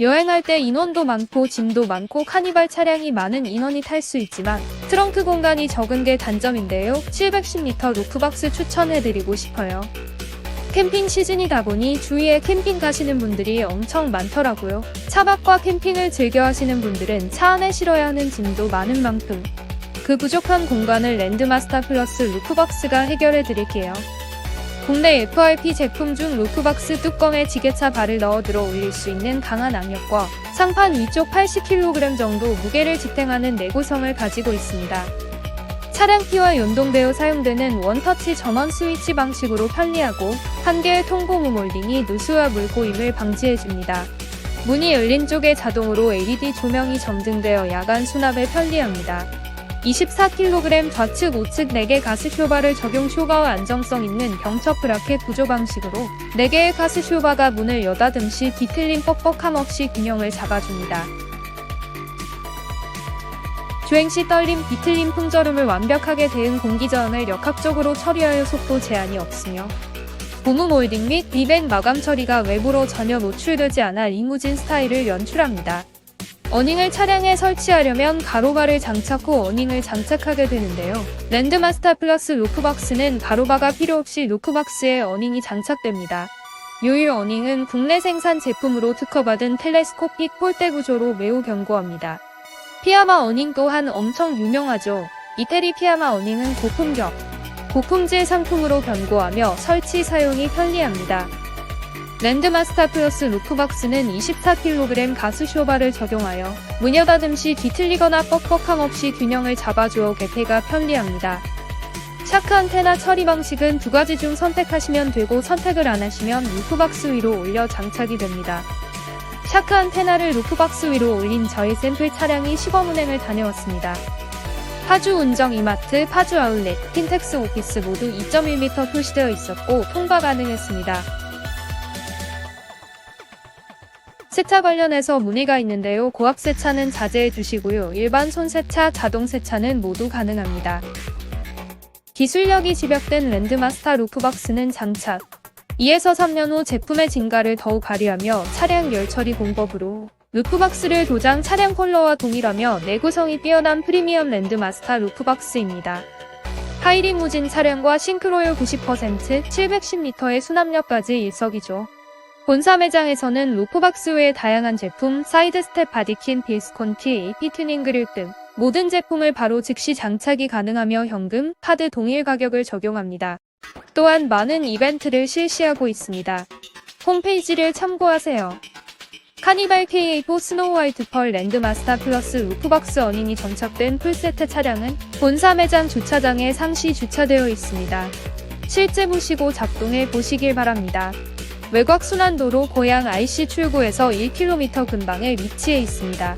여행할 때 인원도 많고 짐도 많고 카니발 차량이 많은 인원이 탈 수 있지만 트렁크 공간이 적은 게 단점인데요. 710m 루프박스 추천해드리고 싶어요. 캠핑 시즌이다 보니 주위에 캠핑 가시는 분들이 엄청 많더라고요. 차 밖과 캠핑을 즐겨 하시는 분들은 차 안에 실어야 하는 짐도 많은 만큼 그 부족한 공간을 랜드마스터 플러스 루프박스가 해결해 드릴게요. 국내 FRP 제품 중 루프박스 뚜껑에 지게차 발을 넣어 들어 올릴 수 있는 강한 악력과 상판 위쪽 80kg 정도 무게를 지탱하는 내구성을 가지고 있습니다. 차량 키와 연동되어 사용되는 원터치 전원 스위치 방식으로 편리하고 한 개의 통고무 몰딩이 누수와 물고임을 방지해줍니다. 문이 열린 쪽에 자동으로 LED 조명이 점등되어 야간 수납에 편리합니다. 24kg 좌측 우측 4개 가스 쇼바를 적용 쇼바와 안정성 있는 경첩 브라켓 구조 방식으로 4개의 가스 쇼바가 문을 여닫음 시 뒤틀림 뻑뻑함 없이 균형을 잡아줍니다. 주행 시 떨림, 뒤틀림 풍절음을 완벽하게 대응 공기저항을 역학적으로 처리하여 속도 제한이 없으며 고무 몰딩 및 리벤 마감 처리가 외부로 전혀 노출되지 않아 리무진 스타일을 연출합니다. 어닝을 차량에 설치하려면 가로바를 장착 후 어닝을 장착하게 되는데요. 랜드마스터 플러스 루프박스는 가로바가 필요 없이 루프박스에 어닝이 장착됩니다. 요일 어닝은 국내 생산 제품으로 특허받은 텔레스코픽 폴대 구조로 매우 견고합니다. 피아마 어닝 또한 엄청 유명하죠. 이태리 피아마 어닝은 고품격, 고품질 상품으로 견고하며 설치 사용이 편리합니다. 랜드마스터 플러스 루프박스는 24kg 가스 쇼바를 적용하여 닫음 시 뒤틀리거나 뻑뻑함 없이 균형을 잡아주어 개폐가 편리합니다. 샤크 안테나 처리 방식은 두 가지 중 선택하시면 되고 선택을 안 하시면 루프박스 위로 올려 장착이 됩니다. 샤크 안테나를 루프박스 위로 올린 저희 샘플 차량이 시범 운행을 다녀왔습니다. 파주 운정 이마트, 파주 아울렛, 킨텍스 오피스 모두 2.1m 표시되어 있었고 통과 가능했습니다. 세차 관련해서 문의가 있는데요. 고압 세차는 자제해 주시고요. 일반 손 세차, 자동 세차는 모두 가능합니다. 기술력이 집약된 랜드마스터 루프박스는 장착, 2에서 3년 후 제품의 진가를 더욱 발휘하며 차량 열 처리 공법으로 루프박스를 도장 차량 컬러와 동일하며 내구성이 뛰어난 프리미엄 랜드마스터 루프박스입니다. 하이리무진 차량과 싱크로율 90%, 710m의 수납력까지 일석이조. 본사 매장에서는 루프박스 외의 다양한 제품, 사이드 스텝 바디킨, 빌스콘티, AP 튜닝 그릴 등 모든 제품을 바로 즉시 장착이 가능하며 현금, 카드 동일 가격을 적용합니다. 또한 많은 이벤트를 실시하고 있습니다. 홈페이지를 참고하세요. 카니발 K4 스노우 화이트 펄 랜드마스터 플러스 루프박스 어닝이 정착된 풀세트 차량은 본사 매장 주차장에 상시 주차되어 있습니다. 실제 보시고 작동해 보시길 바랍니다. 외곽 순환도로 고양 IC 출구에서 1km 근방에 위치해 있습니다.